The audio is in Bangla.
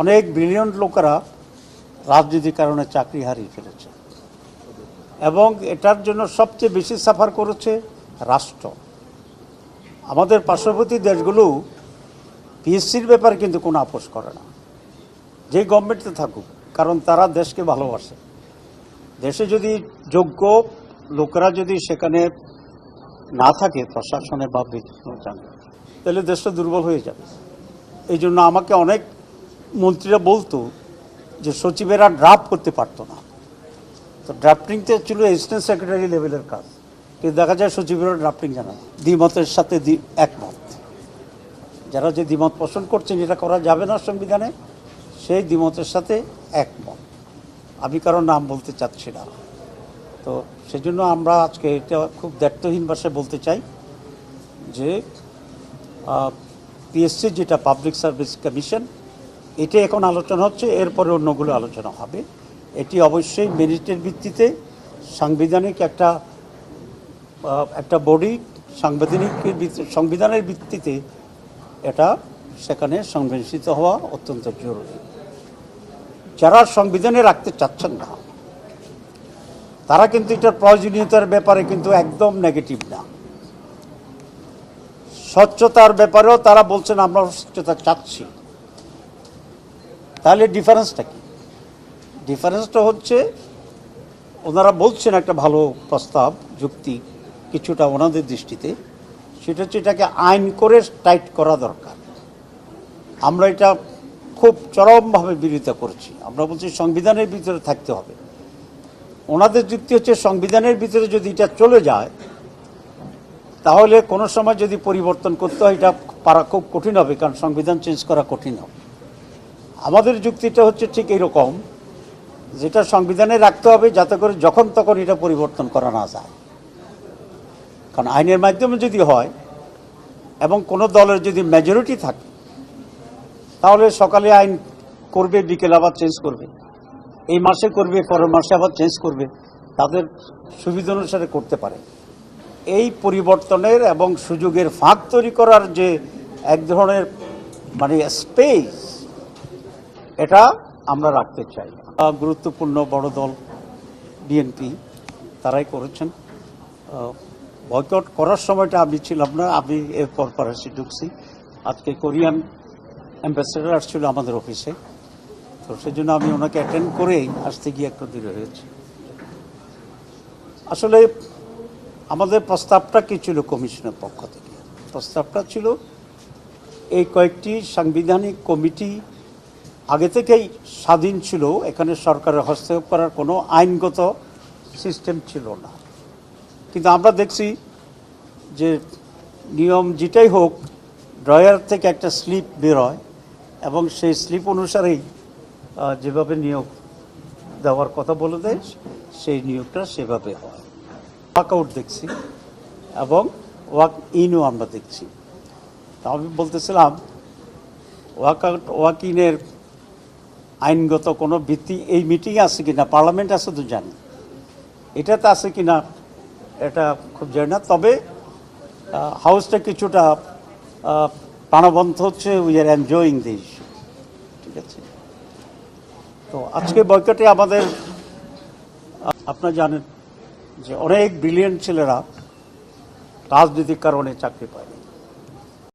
অনেক ব্রিলিয়ন্ট লোকেরা রাজনীতির কারণে চাকরি হারিয়ে ফেলেছে। এবং এটার জন্য সবচেয়ে বেশি সাফার করেছে রাষ্ট্র। আমাদের পার্শ্ববর্তী দেশগুলো পিএসসির ব্যাপারে কিন্তু কোনো আপোষ করে না। যে গভর্নমেন্টে থাকুক, কারণ তারা দেশকে ভালোবাসে। দেশে যদি যোগ্য লোকেরা যদি সেখানে না থাকে, প্রশাসনে বা বিভিন্ন তাহলে দেশটা দুর্বল হয়ে যাবে। এই জন্য আমাকে অনেক মন্ত্রীরা বলতো যে সচিবেরা ড্রাফট করতে পারতো না। তো ড্রাফটিংটা ছিল অ্যাসিস্ট্যান্ট সেক্রেটারি লেভেলের কাজ। কিন্তু দেখা যায় সচিবেরা ড্রাফটিং জানা দ্বিমতের সাথে একমত। যারা যে দ্বিমত পোষণ করছেন এটা করা যাবে না সংবিধানে, সেই দ্বিমতের সাথে একমত। আমি কারও নাম বলতে চাচ্ছি না। তো সেজন্য আমরা আজকে এটা খুব দায়িত্বহীন ভাষায় বলতে চাই যে পিএসসি যেটা পাবলিক সার্ভিস কমিশন এটা এখন আলোচনা হচ্ছে, এরপরে অন্যগুলো আলোচনা হবে। এটি অবশ্যই মেরিটের ভিত্তিতে সাংবিধানিক একটা একটা বডি সাংবিধানিক সংবিধানের ভিত্তিতে এটা সেখানে সংবেদনশীল হওয়া অত্যন্ত জরুরি। যারা সংবিধানে রাখতে চাচ্ছেন না, তারা কিন্তু এটার প্রয়োজনীয়তার ব্যাপারে কিন্তু একদম নেগেটিভ না। স্বচ্ছতার ব্যাপারেও তারা বলছেন, আমরা স্বচ্ছতা চাচ্ছি। তাহলে ডিফারেন্সটা কি? ডিফারেন্সটা হচ্ছে ওনারা বলছেন একটা ভালো প্রস্তাব, যুক্তি কিছুটা ওনাদের দৃষ্টিতে। সেটা হচ্ছে এটাকে আইন করে টাইট করা দরকার। আমরা এটা খুব চরমভাবে বিরোধিতা করছি। আমরা বলছি সংবিধানের ভিতরে থাকতে হবে। ওনাদের যুক্তি হচ্ছে সংবিধানের ভিতরে যদি এটা চলে যায়, তাহলে কোনো সময় যদি পরিবর্তন করতে হয়, এটা পারা খুব কঠিন হবে, কারণ সংবিধান চেঞ্জ করা কঠিন হবে। আমাদের যুক্তিটা হচ্ছে ঠিক এইরকম, যেটা সংবিধানে রাখতে হবে যাতে করে যখন তখন এটা পরিবর্তন করা না যায়। কারণ আইনের মাধ্যমে যদি হয় এবং কোনো দলের যদি মেজরিটি থাকে, তাহলে সকালে আইন করবে, বিকেলে আবার চেঞ্জ করবে। এই মাসে করবে, পরের মাসে আবার চেঞ্জ করবে। তাদের সুবিধা অনুসারে করতে পারে। এই পরিবর্তনের এবং সুযোগের ফাঁক তৈরি করার যে এক ধরনের মানে স্পেস এটা আমরা রাখতে চাই। গুরুত্বপূর্ণ বড় দল বিএনপি তারাই করেছেন। বয়কট করার সময়টা আমি ছিলাম না, আমি এরপর পর এসে ঢুকছি। আজকে কোরিয়ান অ্যাম্বাসেডার আসছিল আমাদের অফিসে তো সেজন্য আমি ওনাকে অ্যাটেন্ড করেই আসতে গিয়ে একটু দূরে হয়েছে আসলে আমাদের প্রস্তাবটা কি ছিল কমিশনের পক্ষ থেকে? প্রস্তাবটা ছিল, এই কয়েকটি সাংবিধানিক কমিটি আগে থেকেই স্বাধীন ছিল, এখানে সরকারের হস্তক্ষেপ করার কোনো আইনগত সিস্টেম ছিল না। কিন্তু আমরা দেখছি যে নিয়ম যেটাই হোক, ড্রয়ার থেকে একটা স্লিপ বেরোয় এবং সেই স্লিপ অনুসারেই যেভাবে নিয়োগ দেওয়ার কথা বলে দেয়, সেই নিয়োগটা সেভাবে হয়। ওয়াকআউট দেখছি এবং ওয়াক ইনও আমরা দেখছি। তা আমি বলতেছিলাম ওয়াকআউট ওয়াক ইনের আইনগত কোনো ভিত্তি এই মিটিং আছে কিনা, পার্লামেন্ট আছে তো জানি। এটাতে আছে কিনা, এটা খুব জানি না। তবে হাউসটা কিছুটা প্রাণবন্ত হচ্ছে we are enjoying the issue ঠিক আছে? তো আজকে বয়কটে আমাদের আপনারা জানেন যে অনেক ব্রিলিয়েন্ট ছেলেরা রাজনৈতিক কারণে চাকরি পায়